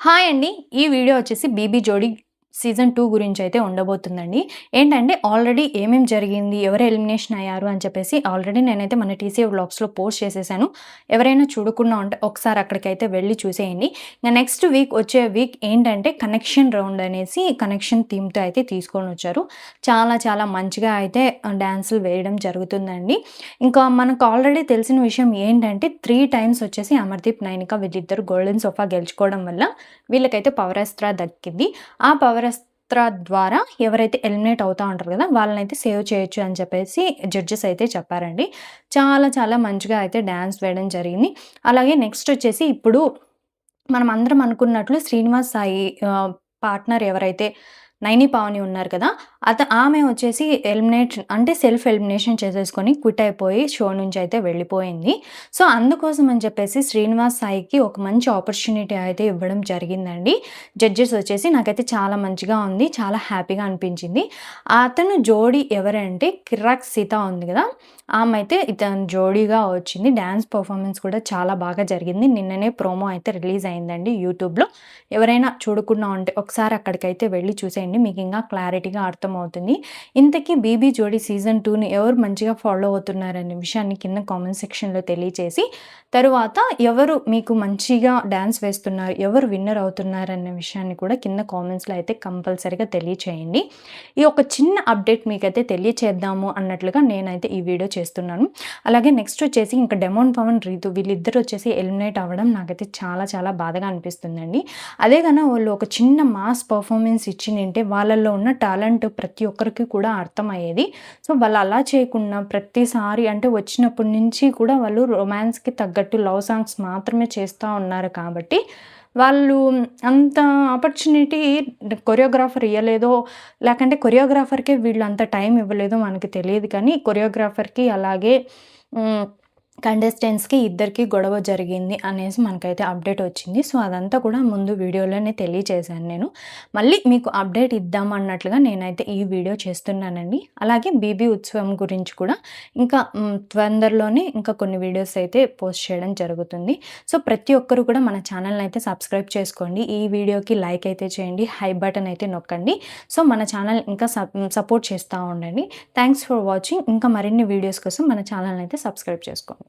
Hi అండి ఈ video వచ్చేసి బీబీ జోడీ సీజన్ టూ గురించి అయితే ఉండబోతుందండి. ఏంటంటే ఆల్రెడీ ఏమేమి జరిగింది ఎవరు ఎలిమినేషన్ అయ్యారు అని చెప్పేసి ఆల్రెడీ నేనైతే మన టీసీ వ్లాగ్స్లో పోస్ట్ చేసేసాను. ఎవరైనా చూడకుండా ఉంటే ఒకసారి అక్కడికైతే వెళ్ళి చూసేయండి. ఇంకా నెక్స్ట్ వీక్ వచ్చే వీక్ ఏంటంటే కనెక్షన్ రౌండ్ అనేసి కనెక్షన్ థీమ్తో అయితే తీసుకొని వచ్చారు. చాలా చాలా మంచిగా అయితే డ్యాన్సులు వేయడం జరుగుతుందండి. ఇంకా మనకు ఆల్రెడీ తెలిసిన విషయం ఏంటంటే త్రీ టైమ్స్ వచ్చేసి అమర్దీప్ నైనిక వీళ్ళిద్దరు గోల్డెన్ సోఫా గెలుచుకోవడం వల్ల వీళ్ళకైతే పవరాస్త్ర దక్కింది. ఆ పవర్ అస్త్ర ద్వారా ఎవరైతే ఎలిమినేట్ అవుతూ ఉంటారు కదా వాళ్ళని అయితే సేవ్ చేయొచ్చు అని చెప్పేసి జడ్జెస్ అయితే చెప్పారండి. చాలా చాలా మంచిగా అయితే డ్యాన్స్ వేయడం జరిగింది. అలాగే నెక్స్ట్ వచ్చేసి ఇప్పుడు మనం అందరం అనుకున్నట్లు శ్రీనివాస్ సాయి పార్ట్నర్ ఎవరైతే నైని పావని ఉన్నారు కదా అత ఆమె వచ్చేసి ఎలిమినేట్ అంటే సెల్ఫ్ ఎలిమినేషన్ చేసేసుకొని క్విట్ అయిపోయి షో నుంచి అయితే వెళ్ళిపోయింది. సో అందుకోసం అని చెప్పేసి శ్రీనివాస్ సాయికి ఒక మంచి ఆపర్చునిటీ అయితే ఇవ్వడం జరిగిందండి. జడ్జెస్ వచ్చేసి నాకైతే చాలా మంచిగా ఉంది చాలా హ్యాపీగా అనిపించింది. అతను జోడీ ఎవరంటే కిరాక్ సీత ఉంది కదా ఆమె అయితే ఇతను జోడీగా వచ్చింది. డ్యాన్స్ పర్ఫార్మెన్స్ కూడా చాలా బాగా జరిగింది. నిన్ననే ప్రోమో అయితే రిలీజ్ అయిందండి యూట్యూబ్లో. ఎవరైనా చూడకుండా ఉంటే ఒకసారి అక్కడికైతే వెళ్ళి చూసేయండి. మీకు ఇంకా క్లారిటీగా అర్థమవుతుంది. ఇంతకీ బీబీ జోడీ సీజన్ టూని ఎవరు మంచిగా ఫాలో అవుతున్నారనే విషయాన్ని కింద కామెంట్ సెక్షన్లో తెలియచేసి తరువాత ఎవరు మీకు మంచిగా డ్యాన్స్ వేస్తున్నారు ఎవరు విన్నర్ అవుతున్నారు అనే విషయాన్ని కూడా కింద కామెంట్స్లో అయితే కంపల్సరీగా తెలియచేయండి. ఈ ఒక చిన్న అప్డేట్ మీకైతే తెలియచేద్దాము అన్నట్లుగా నేనైతే ఈ వీడియో చేస్తున్నాను. అలాగే నెక్స్ట్ వచ్చేసి ఇంకా డెమోన్ పవన్ రీతు వీళ్ళిద్దరు వచ్చేసి ఎలిమినేట్ అవ్వడం నాకైతే చాలా చాలా బాధగా అనిపిస్తుందండి. అదే కన్నా వాళ్ళు ఒక చిన్న మాస్ పర్ఫార్మెన్స్ అంటే వాళ్ళల్లో ఉన్న టాలెంట్ ప్రతి ఒక్కరికి కూడా అర్థమయ్యేది. సో వాళ్ళు అలా చేయకుండా ప్రతిసారి అంటే వచ్చినప్పటి నుంచి కూడా వాళ్ళు రొమాన్స్కి తగ్గట్టు లవ్ సాంగ్స్ మాత్రమే చేస్తూ ఉన్నారు కాబట్టి వాళ్ళు అంత ఆపర్చునిటీ కొరియోగ్రాఫర్ ఇవ్వలేదో లేకంటే కొరియోగ్రాఫర్కే వీళ్ళు అంత టైం ఇవ్వలేదో మనకి తెలియదు. కానీ కొరియోగ్రాఫర్కి అలాగే కంటెస్టెంట్స్కి ఇద్దరికి గొడవ జరిగింది అనేసి మనకైతే అప్డేట్ వచ్చింది. సో అదంతా కూడా ముందు వీడియోలోనే తెలియచేశాను నేను. మళ్ళీ మీకు అప్డేట్ ఇద్దాం అన్నట్లుగా నేనైతే ఈ వీడియో చేస్తున్నానండి. అలాగే బీబీ ఉత్సవం గురించి కూడా ఇంకా తొందరలోనే ఇంకా కొన్ని వీడియోస్ అయితే పోస్ట్ చేయడం జరుగుతుంది. సో ప్రతి ఒక్కరు కూడా మన ఛానల్ని అయితే సబ్స్క్రైబ్ చేసుకోండి. ఈ వీడియోకి లైక్ అయితే చేయండి. హై బటన్ అయితే నొక్కండి. సో మన ఛానల్ ఇంకా సపోర్ట్ చేస్తూ ఉండండి. థ్యాంక్స్ ఫర్ వాచింగ్ ఇంకా మరిన్ని వీడియోస్ కోసం మన ఛానల్ని అయితే సబ్స్క్రైబ్ చేసుకోండి.